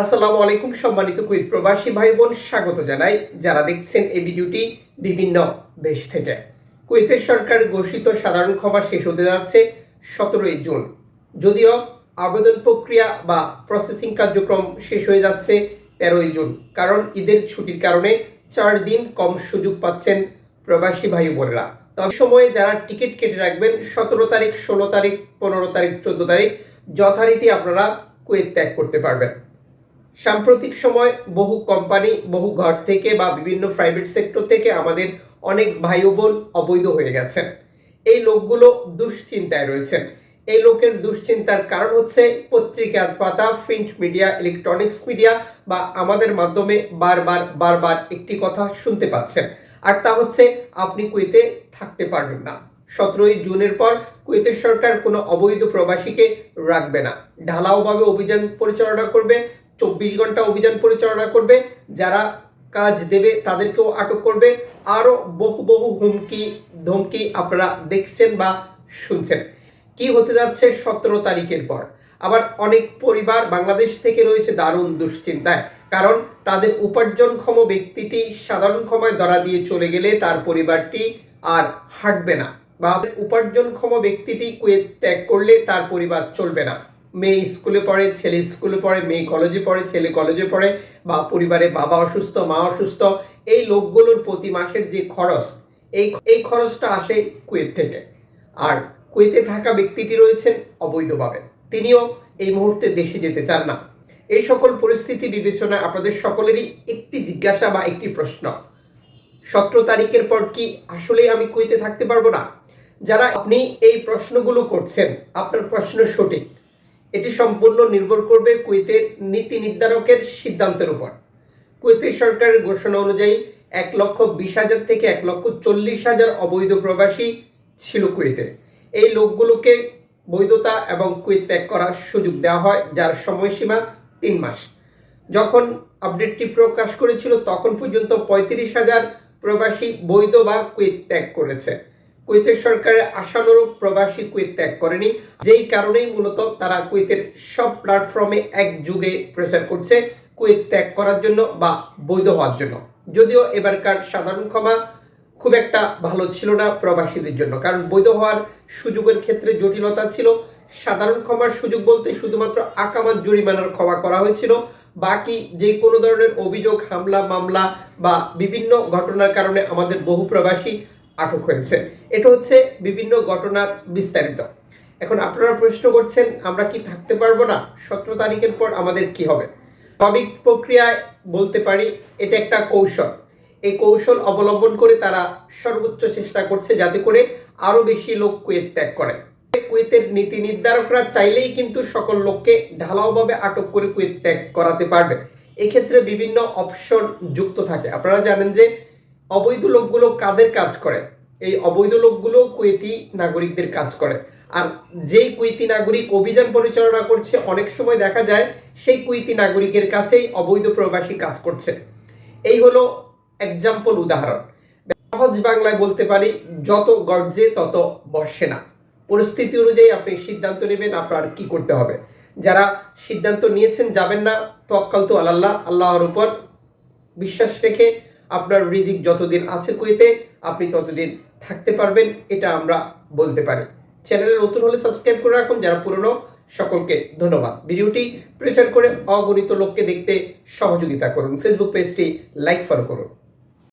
আসসালামু আলাইকুম, সম্মানিত কুইত প্রবাসী ভাই বোন স্বাগত জানাই। যারা দেখছেন এই ভিডিওটি বিভিন্ন দেশ থেকে। কুয়েতের সরকার ঘোষিত সাধারণ ক্ষমা শেষ হতে যাচ্ছে সতেরোই জুন। যদিও আবেদন প্রক্রিয়া বা প্রসেসিং কার্যক্রম শেষ হয়ে যাচ্ছে তেরোই জুন, কারণ ঈদের ছুটির কারণে চার দিন কম সুযোগ পাচ্ছেন প্রবাসী ভাই বোনেরা তবে সময়ে যারা টিকিট কেটে রাখবেন, সতেরো তারিখ, ষোলো তারিখ, পনেরো তারিখ, চোদ্দ তারিখ, যথারীতি আপনারা কুয়েত ত্যাগ করতে পারবেন। সাম্প্রতিক সময় বহু কোম্পানি বহু ঘর থেকে বা বিভিন্ন প্রাইভেট সেক্টর থেকে আমাদের অনেক ভাই বোন অবৈধ হয়ে গেছেন এই লোকগুলো দুশ্চিন্তায় রয়েছেন এই লোকের দুশ্চিন্তার কারণ হচ্ছে পত্রিকার পাতা প্রিন্ট মিডিয়া ইলেকট্রনিক্স মিডিয়া বা আমাদের মাধ্যমে বারবার বারবার একটি কথা শুনতে পাচ্ছেন আর তা হচ্ছে আপনি কুয়েতে থাকতে পারবেন না। সতেরোই জুনের পর কুয়েতের সরকার কোনো অবৈধ প্রবাসীকে রাখবে না। ঢালাওভাবে অভিযান পরিচালনা করবে চব্বিশ ঘণ্টা অভিযান পরিচালনা করবে, যারা কাজ দেবে তাদেরকেও আটক করবে। আরও বহু বহু হুমকি, ধমকি আপনারা দেখছেন বা শুনছেন। কি হতে যাচ্ছে সতেরো তারিখের পর? আবার অনেক পরিবার বাংলাদেশ থেকে রয়েছে দারুণ দুশ্চিন্তায়। কারণ তাদের উপার্জনক্ষম ব্যক্তিটি সাধারণ ক্ষমায় ধরা দিয়ে চলে গেলে তার পরিবারটি আর হাঁটবে না বা উপার্জনক্ষম ব্যক্তিটি কুয়েত ত্যাগ করলে তার পরিবার চলবে না। মেয়ে স্কুলে পড়ে, ছেলে স্কুলে পড়ে, মেয়ে কলেজে পড়ে, ছেলে কলেজে পড়ে, বা পরিবারে বাবা অসুস্থ, মা অসুস্থ, এই লোকগুলোর প্রতি মাসের যে খরচ, এই এই খরচটা আসে কুয়েত থেকে। আর কুয়েতে থাকা ব্যক্তিটি রয়েছেন অবৈধভাবে। তিনিও এই মুহূর্তে দেশে যেতে চান না। এই সকল পরিস্থিতি বিবেচনায় আপনাদের সকলেরই একটি জিজ্ঞাসা বা একটি প্রশ্ন। সতেরো তারিখের পর কি আসলেই আমি কুয়েতে থাকতে পারব না? যারা আপনি এই প্রশ্নগুলো করছেন, আপনার প্রশ্ন সঠিক। এটি সম্পূর্ণ নির্ভর করবে কুয়েতের নীতি নির্ধারকের সিদ্ধান্তের উপর। কুয়েতের সরকারের ঘোষণা অনুযায়ী এক লক্ষ বিশ হাজার থেকে এক লক্ষ চল্লিশ হাজার অবৈধ প্রবাসী ছিল কুয়েতে। এই লোকগুলোকে বৈধতা এবং কুয়েত ত্যাগ করার সুযোগ দেওয়া হয়, যার সময়সীমা তিন মাস। যখন আপডেটটি প্রকাশ করেছিল, তখন পর্যন্ত পঁয়ত্রিশ হাজার প্রবাসী বৈধ বা কুয়েত ত্যাগ করেছে। কুয়েতের সরকারের আশানুরূপ প্রবাসী কুয়েত ত্যাগ করেনি, যেই কারণেই মূলত তারা কুয়েতের সব প্ল্যাটফর্মে এক যুগে প্রচার করছে কুয়েত ত্যাগ করার জন্য বা বৈধ হওয়ার জন্য। যদিও এবারকার সাধারণ ক্ষমা খুব একটা ভালো ছিল না প্রবাসীদের জন্য, কারণ বৈধ হওয়ার সুযোগের ক্ষেত্রে জটিলতা ছিল। সাধারণ ক্ষমার সুযোগ বলতে শুধুমাত্র আকামাত জরিমানার ক্ষমা করা হয়েছিল। বাকি যে কোনো ধরনের অভিযোগ, হামলা, মামলা বা বিভিন্ন ঘটনার কারণে আমাদের বহু প্রবাসী আটক হয়েছে। এটা হচ্ছে বিভিন্ন ঘটনা বিস্তারিত। এখন আপনারা প্রশ্ন করছেন, আমরা কি থাকতে পারব না? সতেরো তারিখের পর আমাদের কি হবে? স্বাভাবিক প্রক্রিয়ায় বলতে পারি, এটা একটা কৌশল। এই কৌশল অবলম্বন করে তারা সর্বোচ্চ চেষ্টা করছে যাতে করে আরও বেশি লোক কুয়েত ত্যাগ করে। কুয়েতের নীতি নির্ধারকরা চাইলেই কিন্তু সকল লোককে ঢালাওভাবে আটক করে কুয়েত ত্যাগ করাতে পারবে। এক্ষেত্রে বিভিন্ন অপশন যুক্ত থাকে। আপনারা জানেন যে অবৈধ লোকগুলো কাদের কাজ করে? এই অবৈধ লোকগুলো কুয়েতি নাগরিকদের কাজ করে। আর যেই কুয়েতি নাগরিক অভিযান পরিচালনা করছে, অনেক সময় দেখা যায় সেই কুয়েতি নাগরিকের কাছেই অবৈধ প্রবাসী কাজ করছে। এই হলো এক্সাম্পল উদাহরণ। সহজ বাংলায় বলতে পারি, যত গর্জে তত বর্ষে না। পরিস্থিতি অনুযায়ী আপনি সিদ্ধান্ত নেবেন আপনার কি করতে হবে। যারা সিদ্ধান্ত নিয়েছেন যাবেন না তক্কাল তো আল্লাহ, আল্লাহর উপর বিশ্বাস রেখে আপনার রিজিক যতদিন আছে কইতে আপনি ততদিন থাকতে পারবেন, এটা আমরা বলতে পারি। চ্যানেলে নতুন হলে সাবস্ক্রাইব করে রাখুন, যারা পুরনো, সকলকে ধন্যবাদ। ভিডিওটি প্রচার করে অগণিত লোককে দেখতে সহযোগিতা করুন। ফেসবুক পেজটি লাইক ফলো করুন।